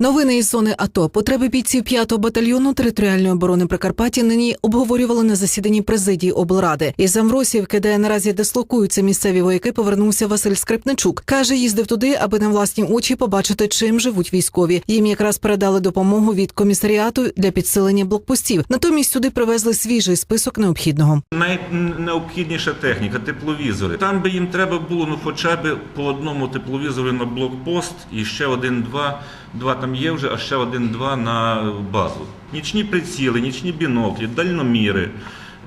Новини із зони АТО. Потреби бійців 5-го батальйону територіальної оборони Прикарпаття нині обговорювали на засіданні президії облради. Із Амвросіївки, де наразі дислокуються місцеві вояки, повернувся Василь Скрипничук. каже, їздив туди, аби на власні очі побачити, чим живуть військові. Їм якраз передали допомогу від комісаріату для підсилення блокпостів. Натомість сюди привезли свіжий список необхідного. Найнеобхідніша техніка тепловізори. Там би їм треба було ну хоча б по одному тепловізору на блокпост і ще один-два. Два там є вже, а ще один-два на базу. Нічні приціли, нічні біноклі, дальноміри.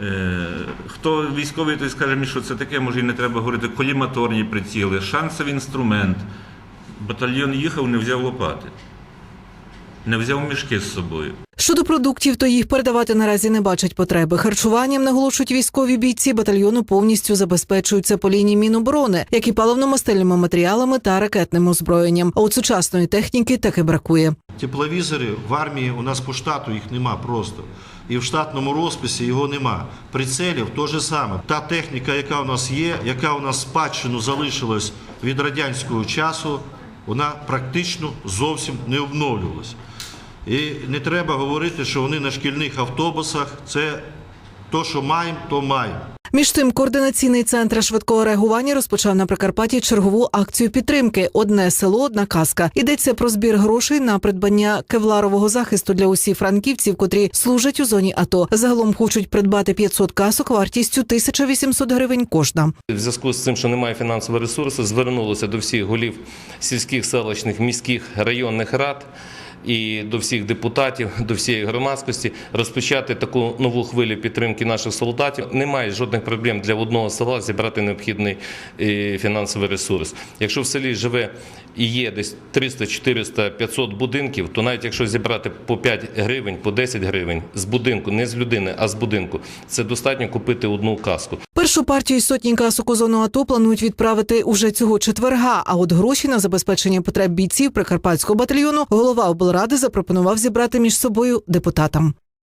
Е, Хто військовий, той скаже мені, що це таке, може і не треба говорити. Коліматорні приціли, шансовий інструмент. Батальйон їхав, не взяв лопати, не взяв мішки з собою. Щодо продуктів, то їх передавати наразі не бачать потреби. Харчуванням наголошують військові бійці батальйону повністю забезпечуються по лінії Міноборони, як і паливно-мастильними матеріалами та ракетним озброєнням. А от сучасної техніки таки бракує. Тепловізори в армії у нас по штату їх нема просто. І в штатному розписі його нема. Прицелів то же саме. Та техніка, яка у нас є, яка у нас спадщину залишилась від радянського часу, вона практично зовсім не обновлювалась. І не треба говорити, що вони на шкільних автобусах. Це то, що маємо, то маємо. Між тим, координаційний центр швидкого реагування розпочав на Прикарпатті чергову акцію підтримки. Одне село, одна казка. Йдеться про збір грошей на придбання кевларового захисту для усіх франківців, котрі служать у зоні АТО. Загалом хочуть придбати 500 касок вартістю 1800 гривень кожна. В зв'язку з цим, що немає фінансового ресурсу, звернулося до всіх голів сільських, селищних, міських, районних рад і до всіх депутатів, до всієї громадськості розпочати таку нову хвилю підтримки наших солдатів. Немає жодних проблем для одного села зібрати необхідний е, фінансовий ресурс. Якщо в селі живе і є десь 300, 400, 500 будинків, то навіть якщо зібрати по 5 гривень, по 10 гривень з будинку, не з людини, а з будинку, це достатньо купити одну каску. Першу партію сотні касок у АТО планують відправити уже цього четверга. А от гроші на забезпечення потреб бійців Прикарпатського батальйону голова облради запропонував зібрати між собою депутатам.